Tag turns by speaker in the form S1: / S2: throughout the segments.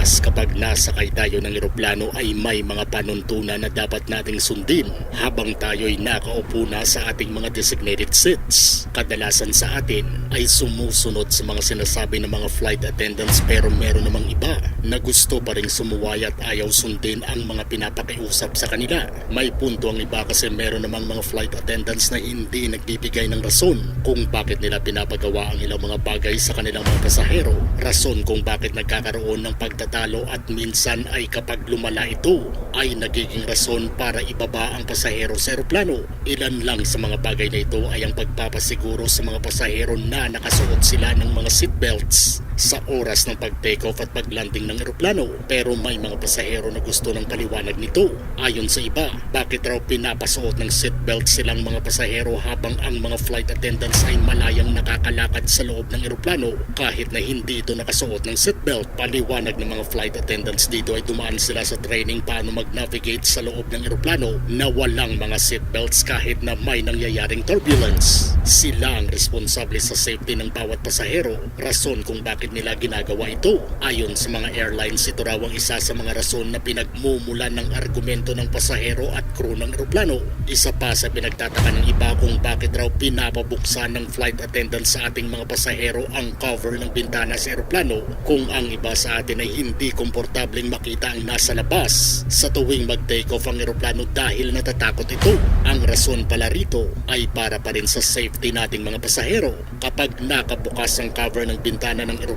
S1: Madalas kapag nasakay tayo ng eroplano ay may mga panuntunan na dapat nating sundin habang tayo'y nakaupo na sa ating mga designated seats. Kadalasan sa atin ay sumusunod sa mga sinasabi ng mga flight attendants pero meron namang iba na gusto pa rin sumuway at ayaw sundin ang mga pinapakiusap sa kanila. May punto ang iba kasi meron namang mga flight attendants na hindi nagbibigay ng rason kung bakit nila pinapagawa ang ilang mga bagay sa kanilang mga pasahero. Rason kung bakit nagkakaroon ng pagtatalo at minsan ay kapag lumala ito ay nagiging rason para ibaba ang pasahero sa eroplano. Ilan lang sa mga bagay na ito ay ang pagpapasiguro sa mga pasahero na nakasuot sila ng mga seatbelts sa oras ng pag-take off at pag-landing ng eroplano. Pero may mga pasahero na gusto ng paliwanag nito. Ayon sa iba, bakit raw pinapasuot ng seatbelt silang mga pasahero habang ang mga flight attendants ay malayang nakakalakad sa loob ng eroplano kahit na hindi ito nakasuot ng seatbelt. Paliwanag ng mga flight attendants dito ay dumaan sila sa training paano mag-navigate sa loob ng eroplano na walang mga seatbelts kahit na may nangyayaring turbulence. Sila ang responsable sa safety ng bawat pasahero. Rason kung bakit nila ginagawa ito. Ayon sa mga airlines, ito raw ang isa sa mga rason na pinagmumulan ng argumento ng pasahero at crew ng eroplano. Isa pa sa pinagtataka ng iba kung bakit raw pinapabuksan ng flight attendant sa ating mga pasahero ang cover ng bintana sa eroplano kung ang iba sa atin ay hindi komportabling makita ang nasa labas sa tuwing mag-take off ang eroplano dahil natatakot ito. Ang rason pala rito ay para pa rin sa safety nating mga pasahero. Kapag nakabukas ang cover ng bintana ng eroplano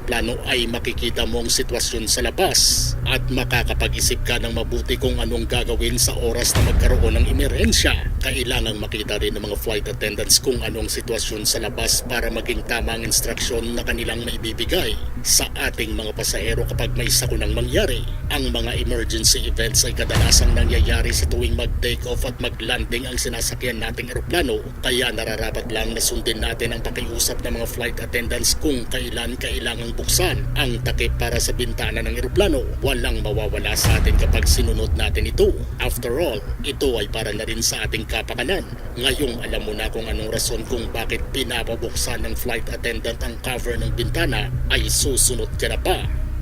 S1: ay makikita mo ang sitwasyon sa labas at makakapag-isip ka ng mabuti kung anong gagawin sa oras na magkaroon ng emerhensya. Kailangang makita rin ng mga flight attendants kung anong sitwasyon sa labas para maging tama ang instruksyon na kanilang naibibigay sa ating mga pasahero kapag may sakunang mangyari. Ang mga emergency events ay kadalasang nangyayari sa tuwing mag-take off at mag-landing ang sinasakyan nating eroplano kaya nararapat lang na sundin natin ang pakiusap ng mga flight attendants kung kailan kailangang buksan ang takip para sa bintana ng eroplano. Walang mawawala sa atin kapag sinunod natin ito. After all, ito ay para na rin sa ating kapakanan. Ngayong alam mo na kung anong rason kung bakit pinapabuksan ng flight attendant ang cover ng bintana ay susunod ka na ba